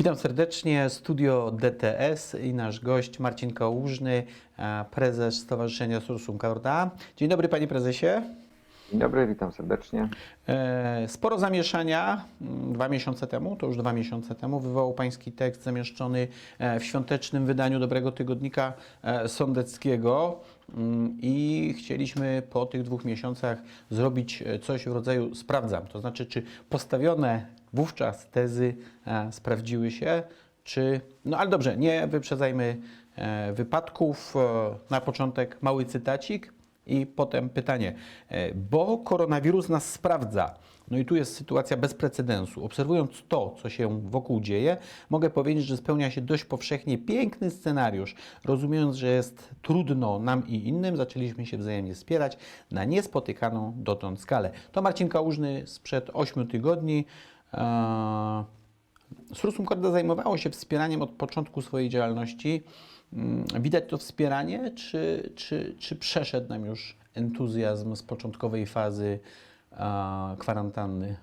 Witam serdecznie, studio DTS i nasz gość Marcin Kałużny, e, prezes Stowarzyszenia Sursum Korda. Dzień dobry panie prezesie. Dzień dobry, witam serdecznie. E, Sporo zamieszania mm, dwa miesiące temu, to już dwa miesiące temu, wywołał pański tekst zamieszczony e, w świątecznym wydaniu Dobrego Tygodnika Sądeckiego Mm, i chcieliśmy po tych dwóch miesiącach zrobić coś w rodzaju sprawdzam, to znaczy czy postawione wówczas tezy e, sprawdziły się, czy... No ale dobrze, nie wyprzedzajmy e, wypadków. E, Na początek mały cytacik. I potem pytanie, bo koronawirus nas sprawdza. No i tu jest sytuacja bez precedensu. Obserwując to, co się wokół dzieje, mogę powiedzieć, że spełnia się dość powszechnie piękny scenariusz. Rozumiejąc, że jest trudno nam i innym, zaczęliśmy się wzajemnie wspierać na niespotykaną dotąd skalę. To Marcin Kałużny sprzed 8 tygodni. Eee, Sursum Corda zajmowało się wspieraniem od początku swojej działalności. Mm, Widać to wspieranie, czy, czy, czy przeszedł nam już entuzjazm z początkowej fazy a, kwarantanny?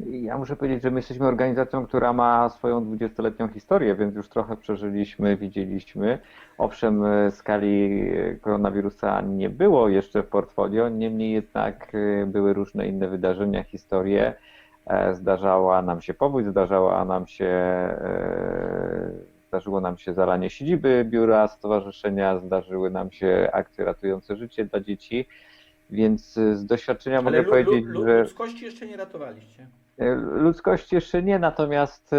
Ja muszę powiedzieć, że my jesteśmy organizacją, która ma swoją 20-letnią historię, więc już trochę przeżyliśmy, widzieliśmy. Owszem, e, skali e, koronawirusa nie było jeszcze w portfolio, niemniej jednak e, były różne inne wydarzenia, historie. E, Zdarzała nam się powódź, zdarzała nam się, e, zdarzyło nam się zalanie siedziby biura stowarzyszenia, zdarzyły nam się akcje ratujące życie dla dzieci. Więc e, z doświadczenia mogę powiedzieć, że. ludzkości jeszcze nie ratowaliście. Ludzkości jeszcze nie, natomiast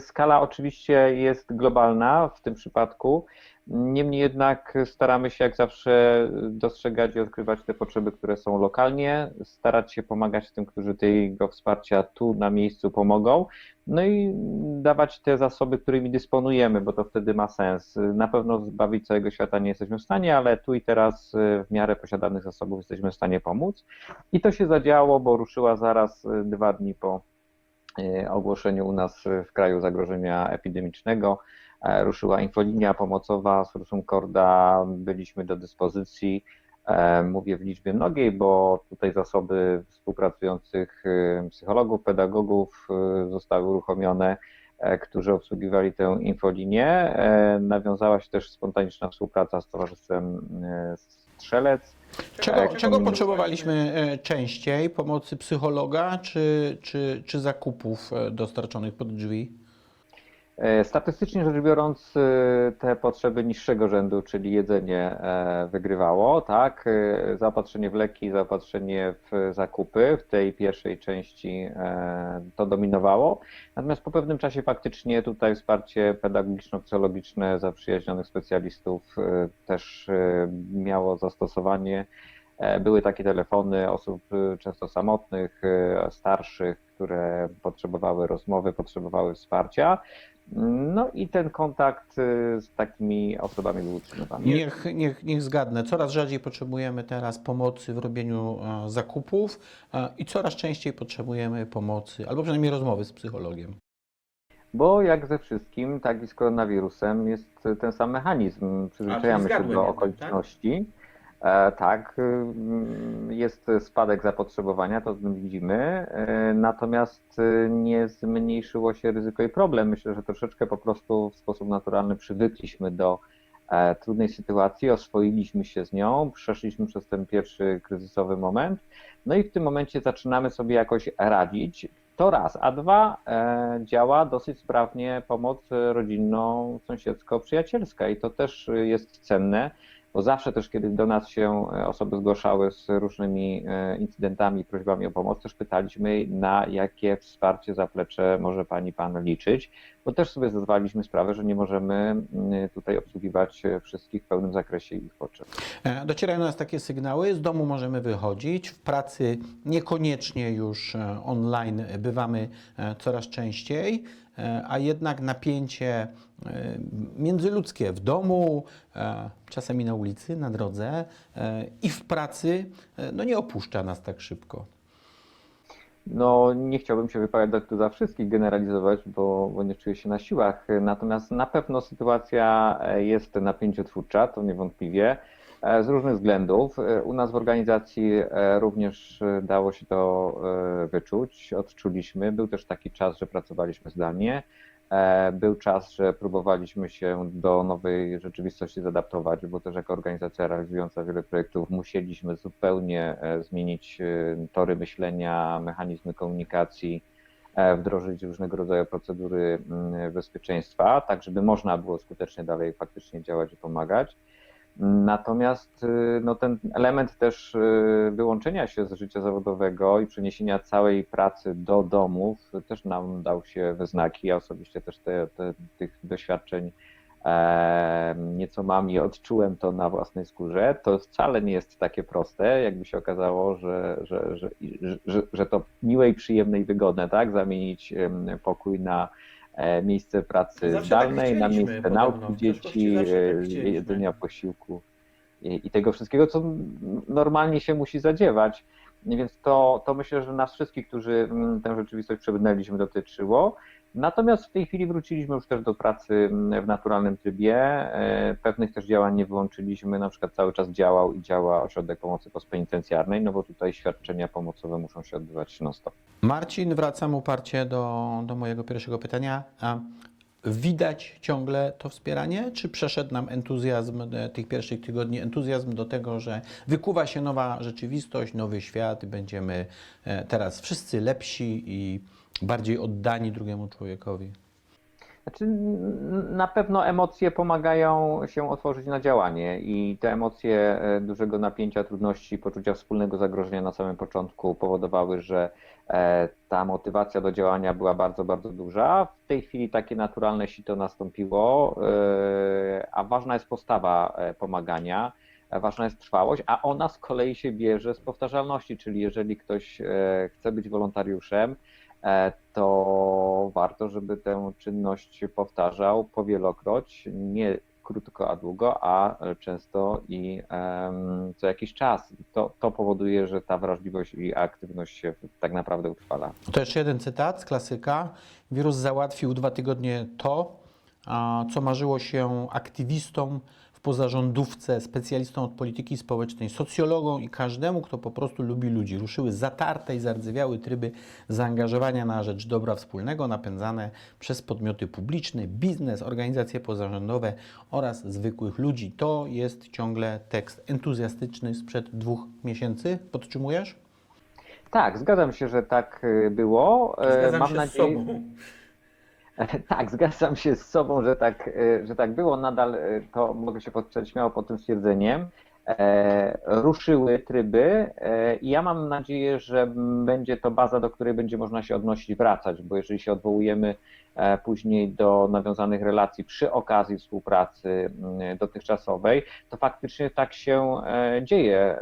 skala oczywiście jest globalna w tym przypadku. Niemniej jednak staramy się jak zawsze dostrzegać i odkrywać te potrzeby, które są lokalnie, starać się pomagać tym, którzy tego wsparcia tu na miejscu pomogą, no i dawać te zasoby, którymi dysponujemy, bo to wtedy ma sens. Na pewno zbawić całego świata nie jesteśmy w stanie, ale tu i teraz y, w miarę posiadanych zasobów jesteśmy w stanie pomóc. I to się zadziało, bo ruszyła zaraz y, dwa dni po y, ogłoszeniu u nas w kraju zagrożenia epidemicznego. E, Ruszyła infolinia pomocowa z Corda, byliśmy do dyspozycji. E, Mówię w liczbie mnogiej, bo tutaj zasoby współpracujących y, psychologów, pedagogów y, zostały uruchomione, e, którzy obsługiwali tę infolinię. Nawiązała się też spontaniczna współpraca z Towarzystwem y, Strzelec. Czego, czego potrzebowaliśmy częściej? Pomocy psychologa czy, czy, czy zakupów dostarczonych pod drzwi? E, Statystycznie rzecz biorąc, e, te potrzeby niższego rzędu, czyli jedzenie, e, wygrywało, tak? Zaopatrzenie w leki, zaopatrzenie w zakupy w tej pierwszej części to dominowało. Natomiast po pewnym czasie faktycznie tutaj wsparcie pedagogiczno-psychologiczne zaprzyjaźnionych specjalistów też miało zastosowanie. Były takie telefony osób często samotnych, starszych, które potrzebowały rozmowy, potrzebowały wsparcia. No i ten kontakt y, z takimi osobami był utrzymywany. Niech, niech, niech zgadnę. Coraz rzadziej potrzebujemy teraz pomocy w robieniu e, zakupów e, i coraz częściej potrzebujemy pomocy, albo przynajmniej rozmowy z psychologiem. Bo jak ze wszystkim, tak i z koronawirusem jest ten sam mechanizm. Przyzwyczajamy się do jednak, okoliczności. E, tak, y, jest spadek zapotrzebowania, to widzimy, e, natomiast y, nie zmniejszyło się ryzyko i problem. Myślę, że troszeczkę po prostu w sposób naturalny przywykliśmy do e, trudnej sytuacji, oswoiliśmy się z nią, przeszliśmy przez ten pierwszy kryzysowy moment, no i w tym momencie zaczynamy sobie jakoś radzić. To raz, a dwa, e, działa dosyć sprawnie pomoc rodzinno-sąsiedzko-przyjacielska i to też jest cenne, bo zawsze też, kiedy do nas się e, osoby zgłaszały z różnymi e, incydentami, prośbami o pomoc, też pytaliśmy, na jakie wsparcie, zaplecze może pani, pan liczyć, bo też sobie zdawaliśmy sprawę, że nie możemy mm, tutaj obsługiwać e, wszystkich w pełnym zakresie ich potrzeb. Docierają do nas takie sygnały, z domu możemy wychodzić, w pracy niekoniecznie już online bywamy coraz częściej, a jednak napięcie międzyludzkie w domu, e, czasami na ulicy, na drodze e, i w pracy e, no nie opuszcza nas tak szybko. No, nie chciałbym się wypowiadać tu za wszystkich, generalizować, bo, bo nie czuję się na siłach. Natomiast na pewno sytuacja e, jest napięciotwórcza, to niewątpliwie. e, z różnych względów. E, U nas w organizacji e, również e, dało się to e, wyczuć, odczuliśmy. Był też taki czas, że pracowaliśmy zdalnie. E, Był czas, że próbowaliśmy się do nowej rzeczywistości zadaptować, bo też jako organizacja realizująca wiele projektów musieliśmy zupełnie e, zmienić e, tory myślenia, mechanizmy komunikacji, wdrożyć różnego rodzaju procedury mm, bezpieczeństwa, tak żeby można było skutecznie dalej faktycznie działać i pomagać. Natomiast y, no, ten element też y, wyłączenia się z życia zawodowego i przeniesienia całej pracy do domów też nam dał się we znaki. Ja osobiście też te, te, tych doświadczeń e, nieco mam i odczułem to na własnej skórze. To wcale nie jest takie proste, jakby się okazało, że, że, że, że, że, to miłe i przyjemne i wygodne, tak? Zamienić pokój na miejsce pracy Zawsze tak zdalnej, na chcieliśmy, miejsce podobno. nauki dzieci, tak e, jedzenia posiłku i, i tego wszystkiego, co normalnie się musi zadziewać. Więc to, to myślę, że nas wszystkich, którzy mm, tę rzeczywistość przebrnęliśmy, dotyczyło. Natomiast w tej chwili wróciliśmy już też do pracy mm, w naturalnym trybie. E, Pewnych też działań nie wyłączyliśmy. Na przykład cały czas działał i działa ośrodek pomocy postpenitencjarnej, no bo tutaj świadczenia pomocowe muszą się odbywać non-stop. Marcin, wracam uparcie do, do mojego pierwszego pytania. A widać ciągle to wspieranie, czy przeszedł nam entuzjazm e, tych pierwszych tygodni, entuzjazm do tego, że wykuwa się nowa rzeczywistość, nowy świat, będziemy e, teraz wszyscy lepsi i bardziej oddani drugiemu człowiekowi? Znaczy, na pewno emocje pomagają się otworzyć na działanie i te emocje e, dużego napięcia, trudności, poczucia wspólnego zagrożenia na samym początku powodowały, że e, ta motywacja do działania była bardzo, bardzo duża. W tej chwili takie naturalne sito nastąpiło, e, a ważna jest postawa pomagania. Ważna jest trwałość, a ona z kolei się bierze z powtarzalności, czyli jeżeli ktoś chce być wolontariuszem, to warto, żeby tę czynność powtarzał powielokroć, nie krótko, a długo, a często i co jakiś czas. To, to powoduje, że ta wrażliwość i aktywność się tak naprawdę utrwala. To jeszcze jeden cytat z klasyka. Wirus załatwił dwa tygodnie to, co marzyło się aktywistom w pozarządówce, specjalistom od polityki społecznej, socjologom i każdemu, kto po prostu lubi ludzi. Ruszyły zatarte i zardzewiałe tryby zaangażowania na rzecz dobra wspólnego, napędzane przez podmioty publiczne, biznes, organizacje pozarządowe oraz zwykłych ludzi. To jest ciągle tekst entuzjastyczny sprzed dwóch miesięcy. Podtrzymujesz? Tak, zgadzam się, że tak y, było. E, Mam nadzieję, Tak, zgadzam się z sobą, że tak, e, że tak było. Nadal e, to mogę się podpisać śmiało pod tym stwierdzeniem. E, ruszyły tryby i ja mam nadzieję, że będzie to baza, do której będzie można się odnosić, wracać, bo jeżeli się odwołujemy później do nawiązanych relacji przy okazji współpracy m, dotychczasowej, to faktycznie tak się dzieje.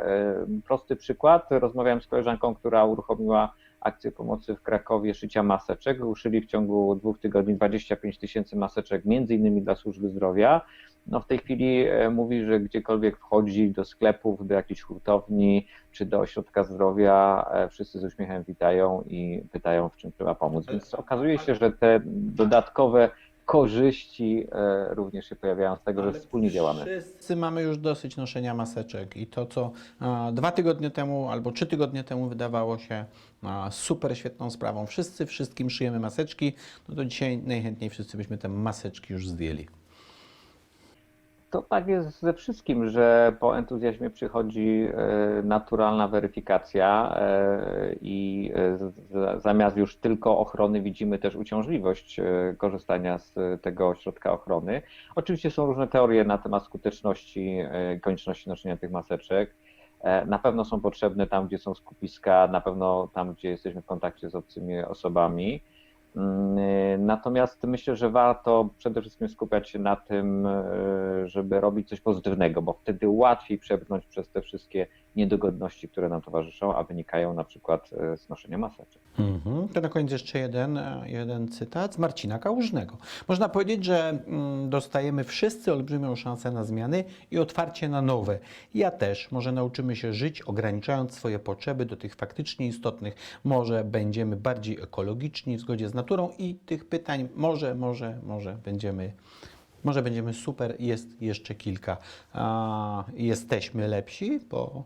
Prosty przykład, rozmawiałem z koleżanką, która uruchomiła akcję pomocy w Krakowie szycia maseczek. Ruszyli w ciągu dwóch tygodni 25 tysięcy maseczek, między innymi dla służby zdrowia. No w tej chwili e, mówi, że gdziekolwiek wchodzi do sklepów, do jakiejś hurtowni czy do ośrodka zdrowia, e, wszyscy z uśmiechem witają i pytają, w czym trzeba pomóc. Więc okazuje się, że te dodatkowe korzyści e, również się pojawiają z tego, że Ale wspólnie działamy. Wszyscy mamy już dosyć noszenia maseczek i to, co a, dwa tygodnie temu albo trzy tygodnie temu wydawało się a, super świetną sprawą. Wszyscy wszystkim szyjemy maseczki, no to dzisiaj najchętniej wszyscy byśmy te maseczki już zdjęli. To tak jest ze wszystkim, że po entuzjazmie przychodzi e, naturalna weryfikacja e, i e, zamiast już tylko ochrony widzimy też uciążliwość korzystania z tego środka ochrony. Oczywiście są różne teorie na temat skuteczności, konieczności noszenia tych maseczek. Na pewno są potrzebne tam, gdzie są skupiska, na pewno tam, gdzie jesteśmy w kontakcie z obcymi osobami. Natomiast myślę, że warto przede wszystkim skupiać się na tym, e, żeby robić coś pozytywnego, bo wtedy łatwiej przebrnąć przez te wszystkie niedogodności, które nam towarzyszą, a wynikają na przykład e, z noszenia maseczek. Mhm. To na koniec jeszcze jeden, e, jeden cytat z Marcina Kałużnego. Można powiedzieć, że mm, dostajemy wszyscy olbrzymią szansę na zmiany i otwarcie na nowe. Ja też. Może nauczymy się żyć, ograniczając swoje potrzeby do tych faktycznie istotnych. Może będziemy bardziej ekologiczni w zgodzie z naturą i tych pytań może, może, może będziemy Może będziemy super, jest jeszcze kilka. A, jesteśmy lepsi po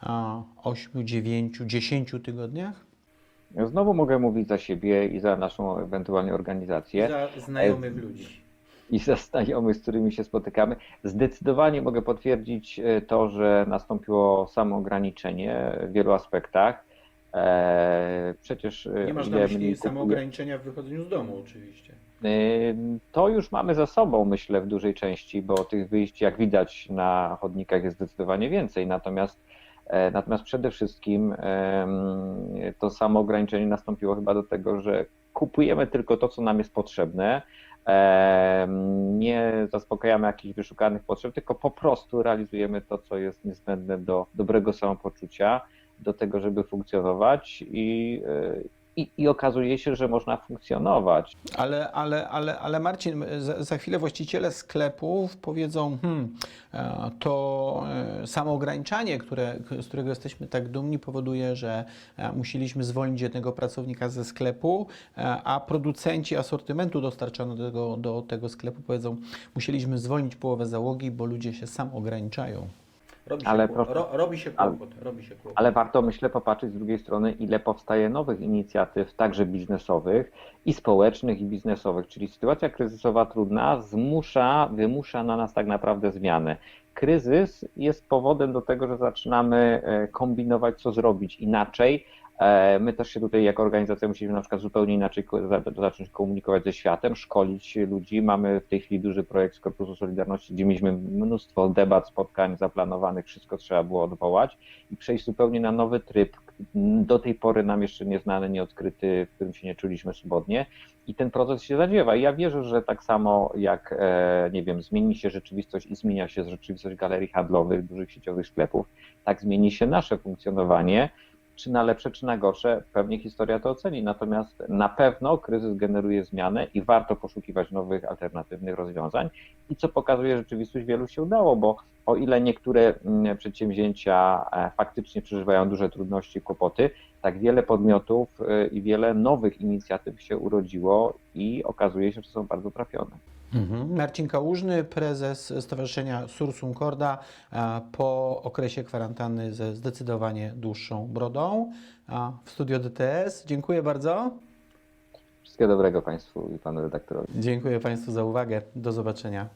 a, 8, 9, 10 tygodniach? Znowu mogę mówić za siebie i za naszą ewentualnie organizację. Za znajomych ludzi. i ze znajomych, z którymi się spotykamy. Zdecydowanie mogę potwierdzić e, to, że nastąpiło samoograniczenie w wielu aspektach. E, Przecież e, Nie masz na myśli samoograniczenia w wychodzeniu z domu oczywiście. E, To już mamy za sobą, myślę, w dużej części, bo tych wyjść, jak widać, na chodnikach jest zdecydowanie więcej. Natomiast, natomiast przede wszystkim to samo ograniczenie nastąpiło chyba do tego, że kupujemy tylko to, co nam jest potrzebne. Nie zaspokajamy jakichś wyszukanych potrzeb, tylko po prostu realizujemy to, co jest niezbędne do dobrego samopoczucia, do tego, żeby funkcjonować i, e, i, i okazuje się, że można funkcjonować. Ale, ale, ale, ale Marcin, za, za chwilę właściciele sklepów powiedzą, hmm, e, to e, samo ograniczanie, które, z którego jesteśmy tak dumni, powoduje, że musieliśmy zwolnić jednego pracownika ze sklepu, a producenci asortymentu dostarczonego do tego, do tego sklepu powiedzą, musieliśmy zwolnić połowę załogi, bo ludzie się sam ograniczają. Robi się, Ale proszę- ro, robi się ale- kłopot, robi się kłopot. Ale warto, myślę, popatrzeć z drugiej strony, ile powstaje nowych inicjatyw, także biznesowych i społecznych, i biznesowych. Czyli sytuacja kryzysowa trudna zmusza, wymusza na nas tak naprawdę zmiany. Kryzys jest powodem do tego, że zaczynamy e, kombinować, co zrobić inaczej. E, My też się tutaj, jako organizacja, musimy na przykład zupełnie inaczej zacząć komunikować ze światem, szkolić ludzi. Mamy w tej chwili duży projekt z Korpusu Solidarności, gdzie mieliśmy mnóstwo debat, spotkań zaplanowanych, wszystko trzeba było odwołać i przejść zupełnie na nowy tryb, do tej pory nam jeszcze nieznany, nieodkryty, w którym się nie czuliśmy swobodnie. I ten proces się zadziewa. I ja wierzę, że tak samo jak, e, nie wiem, zmieni się rzeczywistość i zmienia się rzeczywistość galerii handlowych, dużych sieciowych sklepów, tak zmieni się nasze funkcjonowanie. Czy na lepsze, czy na gorsze, pewnie historia to oceni. Natomiast na pewno kryzys generuje zmianę i warto poszukiwać nowych, alternatywnych rozwiązań. I co pokazuje rzeczywistość, wielu się udało, bo o ile niektóre mm, przedsięwzięcia e, faktycznie przeżywają duże trudności kłopoty, tak wiele podmiotów e, i wiele nowych inicjatyw się urodziło i okazuje się, że są bardzo trafione. Mhm. Marcin Kałużny, prezes Stowarzyszenia Sursum Corda po okresie kwarantanny ze zdecydowanie dłuższą brodą w studio DTS. Dziękuję bardzo. Wszystkiego dobrego Państwu i Panu redaktorowi. Dziękuję Państwu za uwagę. Do zobaczenia.